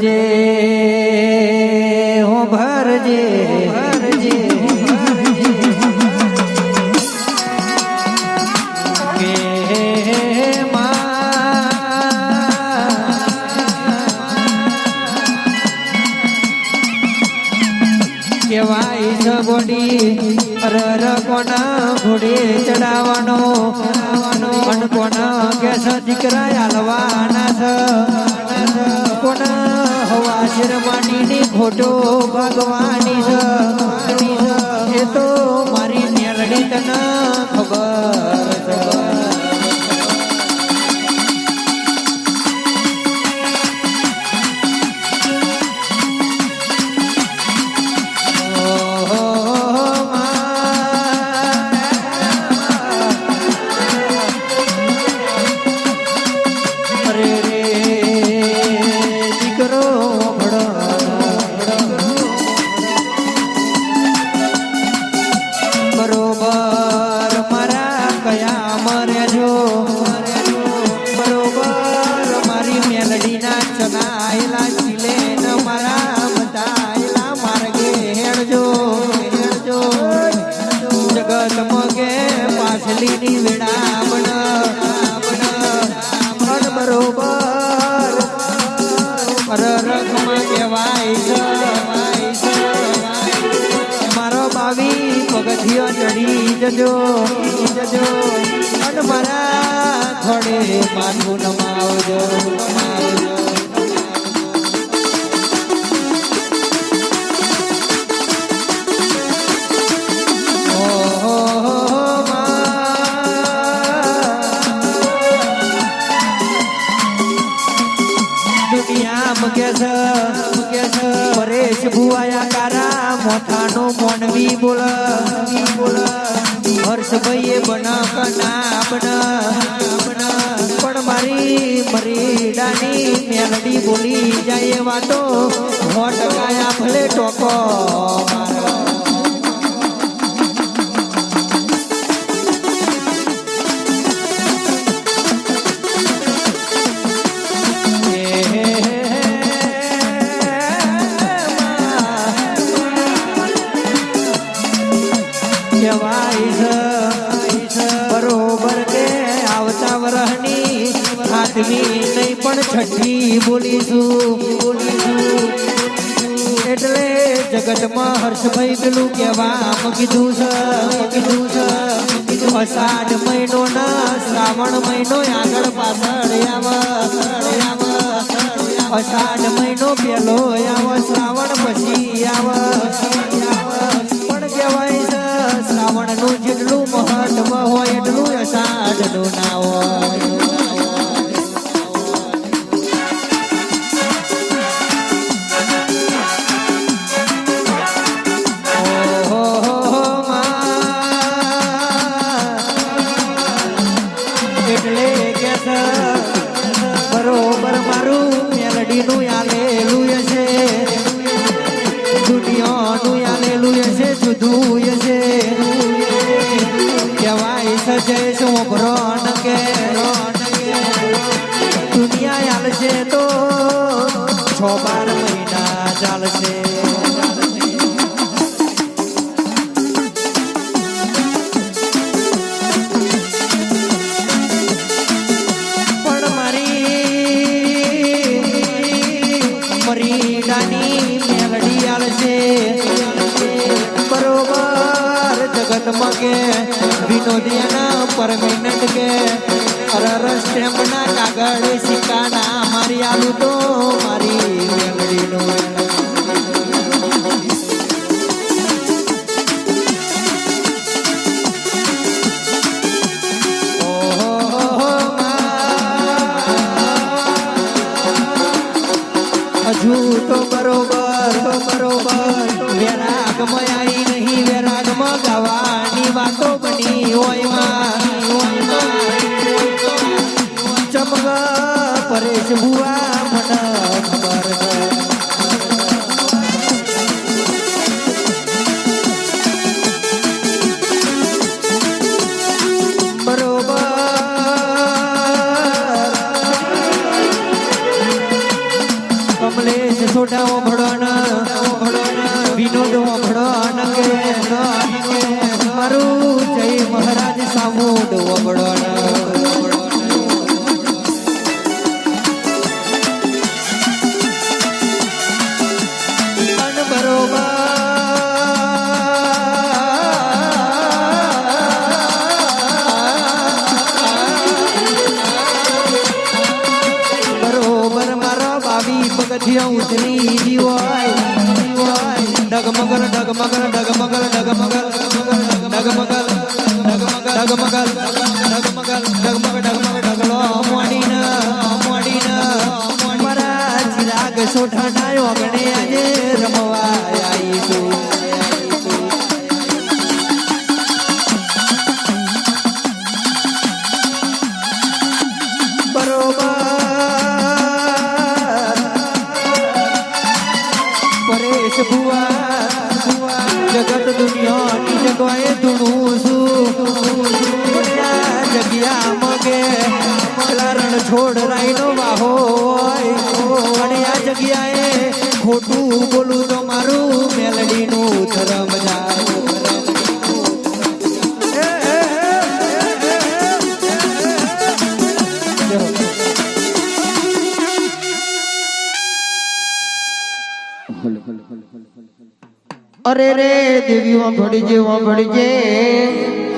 ભરજે, હો ભરજે ભરજે. કેવાય સબોડી રર કોના ઘોડે ચડાવવાનો. પણ કોના કેસ દીકરા હાલવાના છે. હવા ની ખોટો ભગવાની છે એ તો મારી મેલડી તને ખબર. પગથિયો ચડી જજો જજો. અને મારા થોડે માથું નમાવજો દુનિયા મગે ભુવાયા તારા મોથાનો મોનવી બોલ બોલ. હર્ષભાઈએ બન કના બન બન પણ મારી મરીડાની મેલડી બોલી જાય વાતો. હોટ કાયા ભલે ટોકો છઠ્ઠી બોલીશું એટલે જગતમાં હર્ષભાઈ પેલું કહેવા કીધું છે કીધું છે. અષાઢ મહિનો ના શ્રાવણ મહિનો આગળ પાછળ આવે અષાઢ મહિનો પેલો આવે, શ્રાવણ પછી આવે. પણ કહેવાય છે શ્રાવણનું બરોબર જગતમાં કે વિનોદિયાના પરમેનન્ટ કે અરર સ્ટેમ્પના કાગળ સિક્કાના મારી આલુ તો મારી પરેશ ભુવા મને ખબર કમલેશ ભડોન કે ગઠિયો ઉતરી હોય. ડગમગર ડગમગર ડગ જગ્યાએ ખોટું બોલું તો મારું મેલડીનું ધરમ અરે રે દેવી વાંભળી જે વાંભળી જે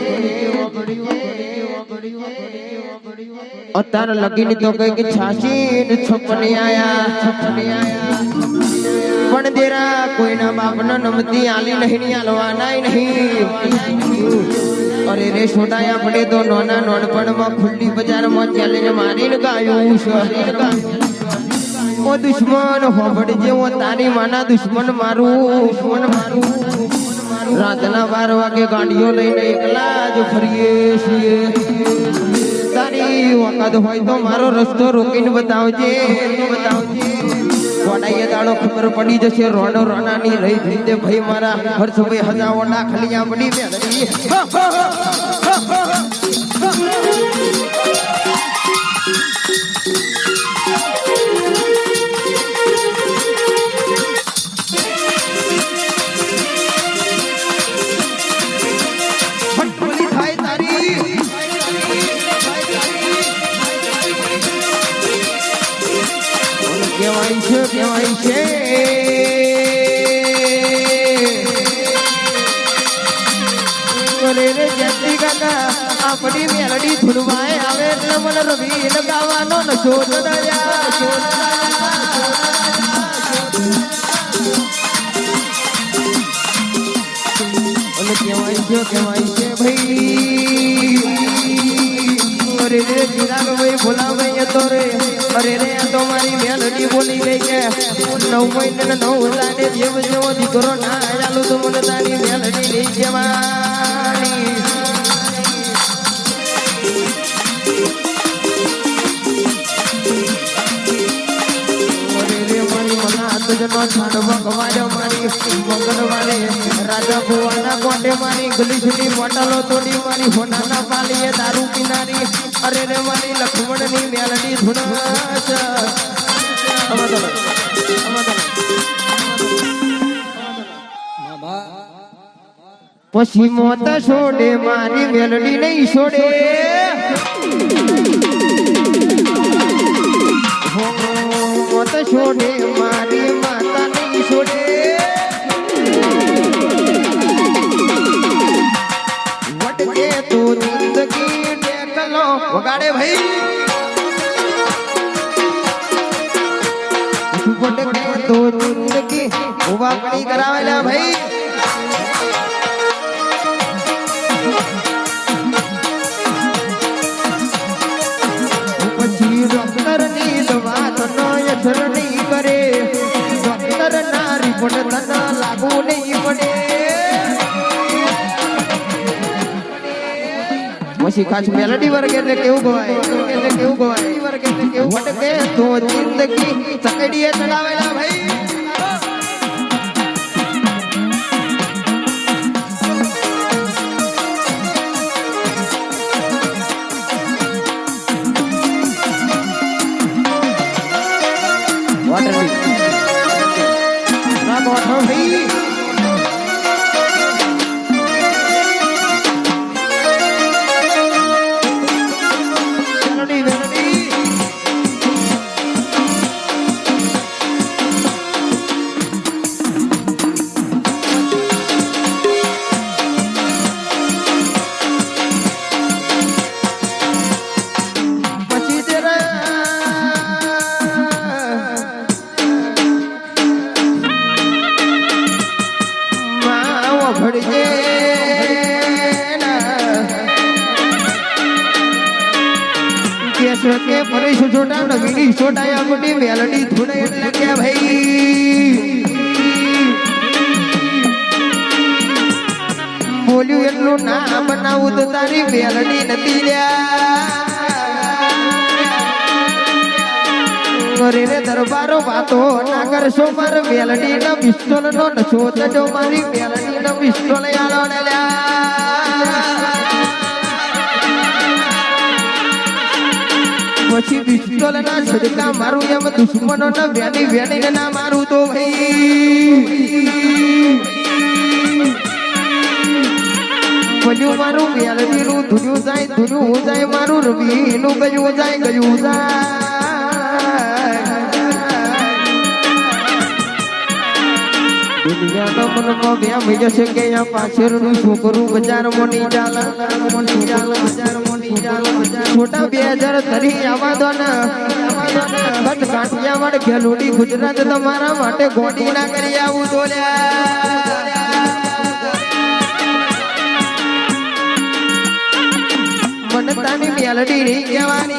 વાંભળી જે વાંભળી જે વાંભળી જે. और तार लगिन तो गई कि छासीन छुपने आया। छुपने आया पण देरा कोई ना बाप नमती आली नहीं आलवाना ही नहीं। अरे रे छोटा अपने तो नोना नोनपण में खुली बाज़ार में चले मारी गायू ઓ દુશ્મન वो तारी माना दुश्मन मारू। दुश्मन मारू મારું રાતના બાર વાગે ગાડીઓ લઈને एकला जो ફરીએ છીએ તારી વખત હોય તો મારો રસ્તો રોકીને બતાવજે. બતાવજે. વડાઈએ દાડો ખબર પડી જશે રોનો રોનાની રહી રીતે. ભાઈ મારા હર્ષભાઈ હજાવોના ખલિયા પડી બેઠી કાકા મેલડી ધૂળવાય આવે એટલે મન રવિ લગાવવાનો નશો અને કહેવાય છે ભાઈ. અરે રે, ચિરાગ ભાઈ ભોલા ભાઈ તો રે. અરે રે તો મારી મેલડી બોલી ગઈ કે નવ મહિને નવ લાડે જેવ જેવો દીકરો ના ચાલુ તો મને તારી મેલડી લઈ જવાની હાથજનો છાડવા ગવાડ્યો મારી મંગળવારે રાજા ભુવાના કોટે મારી ગલીસની બોટલો તોડી મારી હોનાના પાલીએ દારૂ પીનારી અરે રે મારી લક્ષ્મણની મેલડી અમાદલ પછી મોત છોડે, મારી મેલડી નહીં છોડે. મોત છોડે પછી ખાસ મેલડી વર્ગ એટલે કેવું ગવાય? એટલે કેવું ગવાય વર્ગ એટલે કેવું વટકે તો જિંદગી ચકડીએ ચડાવેલા ભાઈ. છોટા નવીની છોટા આપણી મેલડી ધૂણે એટલે કે ભાઈ. બોલ્યું એટલું ના બનાવું તો તારી મેલડી નથી લ્યા દરબારો વાતો ના કરશો મારે મેલડી નો પિસ્તોલ નો નશો તજો મારી મેલડી નો પિસ્તોલ આલો ને લ્યા. પછી પિસ્તોલ ના છડકા મારું એમ દુશ્મનો ના વેની વેની ના મારું તો ભાઈ મારું મેલડીનું ધુન્યું જાય ધુન્યું જાય, મારું રવિનું ગયું જાય ગયું જાય. દુનિયાનો ગુજરાત તમારા માટે ગોડી ના કરી આવું તો મનતાની મેલડી નહીં કહેવાની.